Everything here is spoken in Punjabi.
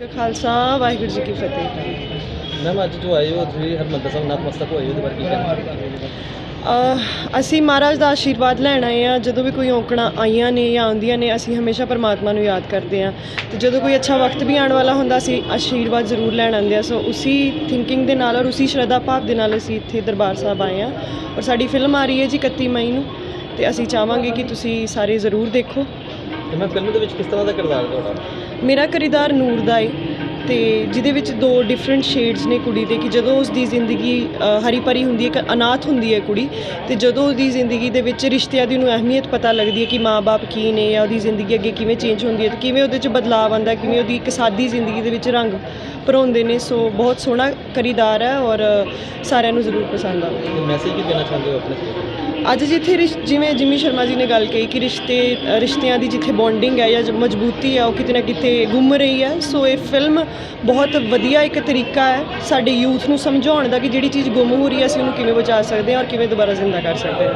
ਕਾ ਖਾਲਸਾ ਵਾਹਿਗੁਰੂ ਜੀ ਕੀ ਫਤਿਹ। ਮੈਮ ਅੱਜ ਜੋ ਆਏ ਹੋ ਤੁਸੀਂ ਹਰਮੰਦਰ ਸਾਹਿਬ ਨਤਮਸਤਕ ਹੋਏ ਹੋ ਉਹਦੇ ਬਾਰੇ ਕੀ ਕਹਿਣਾ ਅਹ ਅਸੀਂ ਮਹਾਰਾਜ ਦਾ ਆਸ਼ੀਰਵਾਦ ਲੈਣ ਆਏ ਆ ਜਦੋਂ ਵੀ ਕੋਈ ਔਂਕੜਾਂ ਆਈਆਂ ਨੇ ਜਾਂ ਆਉਂਦੀਆਂ ਨੇ ਅਸੀਂ ਹਮੇਸ਼ਾ ਪਰਮਾਤਮਾ ਨੂੰ ਯਾਦ ਕਰਦੇ ਆ ਤੇ ਜਦੋਂ ਕੋਈ ਅੱਛਾ ਵਕਤ ਵੀ ਆਉਣ ਵਾਲਾ ਹੁੰਦਾ ਅਸੀਂ ਆਸ਼ੀਰਵਾਦ ਜ਼ਰੂਰ ਲੈਣ ਆਉਂਦੇ ਆ ਸੋ ਉਸੀ ਥਿੰਕਿੰਗ ਦੇ ਨਾਲ ਔਰ ਉਸੀ ਸ਼ਰਧਾ ਭਾਵ ਦੇ ਨਾਲ ਅਸੀਂ ਇੱਥੇ ਦਰਬਾਰ ਸਾਹਿਬ ਆਏ ਆ ਔਰ ਸਾਡੀ ਫਿਲਮ ਆ ਰਹੀ ਹੈ ਜੀ 31 ਮਈ ਨੂੰ। ਤੇ ਅਸੀਂ ਚਾਹਾਂਗੇ ਕਿ ਤੁਸੀਂ ਸਾਰੇ ਜ਼ਰੂਰ ਦੇਖੋ। ਤੇ ਮੈਂ ਫਿਲਮ ਦੇ ਵਿੱਚ ਕਿਸ ਤਰ੍ਹਾਂ ਦਾ ਕਿਰਦਾਰ ਤੁਹਾਡਾ? ਮੇਰਾ ਕਿਰਦਾਰ ਨੂਰ ਦਾ ਏ ਤੇ ਜਿਹਦੇ ਵਿੱਚ ਦੋ ਡਿਫਰੈਂਟ ਸ਼ੇਡਸ ਨੇ ਕੁੜੀ ਦੇ ਕਿ ਜਦੋਂ ਉਸ ਦੀ ਜ਼ਿੰਦਗੀ ਹਰੀ ਭਰੀ ਹੁੰਦੀ ਹੈ ਇੱਕ ਅਨਾਥ ਹੁੰਦੀ ਹੈ ਕੁੜੀ ਤੇ ਜਦੋਂ ਉਹਦੀ ਜ਼ਿੰਦਗੀ ਦੇ ਵਿੱਚ ਰਿਸ਼ਤਿਆਂ ਦੀ ਉਹਨੂੰ ਅਹਿਮੀਅਤ ਪਤਾ ਲੱਗਦੀ ਹੈ ਕਿ ਮਾਪੇ ਕੀ ਨੇ ਜਾਂ ਉਹਦੀ ਜ਼ਿੰਦਗੀ ਅੱਗੇ ਕਿਵੇਂ ਚੇਂਜ ਹੁੰਦੀ ਹੈ ਤੇ ਕਿਵੇਂ ਉਹਦੇ 'ਚ ਬਦਲਾਅ ਆਉਂਦਾ ਕਿਵੇਂ ਉਹਦੀ ਇੱਕ ਸਾਦੀ ਜ਼ਿੰਦਗੀ ਦੇ ਵਿੱਚ ਰੰਗ ਭਰੋਂਦੇ ਨੇ ਸੋ ਬਹੁਤ ਸੋਹਣਾ ਕਿਰਦਾਰ ਹੈ ਔਰ ਸਾਰਿਆਂ ਨੂੰ ਜ਼ਰੂਰ ਪਸੰਦ ਆਵੇਗਾ ਮੈਸੇਜ ਕੀ ਦੇਣਾ ਚਾਹੁੰਦੇ ਹੋ ਆਪਣੇ ਅੱਜ ਜਿੱਥੇ ਰਿਸ਼- ਜਿਵੇਂ ਜਿਮੀ ਸ਼ਰਮਾ ਜੀ ਨੇ ਗੱਲ ਕਹੀ ਕਿ ਰਿਸ਼ਤੇ ਰਿਸ਼ਤਿਆਂ ਦੀ ਜਿੱਥੇ ਬੌਂਡਿੰਗ ਹੈ ਜਾਂ ਜੋ ਮਜ਼ਬੂਤੀ ਹੈ, ਉਹ ਕਿਤੇ ਨਾ ਕਿਤੇ ਗੁੰਮ ਰਹੀ ਹੈ। ਸੋ ਇਹ ਫਿਲਮ ਬਹੁਤ ਵਧੀਆ ਇੱਕ ਤਰੀਕਾ ਹੈ ਸਾਡੇ ਯੂਥ ਨੂੰ ਸਮਝਾਉਣ ਦਾ ਕਿ ਜਿਹੜੀ ਚੀਜ਼ ਗੁੰਮ ਹੋ ਰਹੀ ਹੈ, ਅਸੀਂ ਉਹਨੂੰ ਕਿਵੇਂ ਬਚਾ ਸਕਦੇ ਹਾਂ ਔਰ ਕਿਵੇਂ ਦੁਬਾਰਾ ਜ਼ਿੰਦਾ ਕਰ ਸਕਦੇ ਹਾਂ।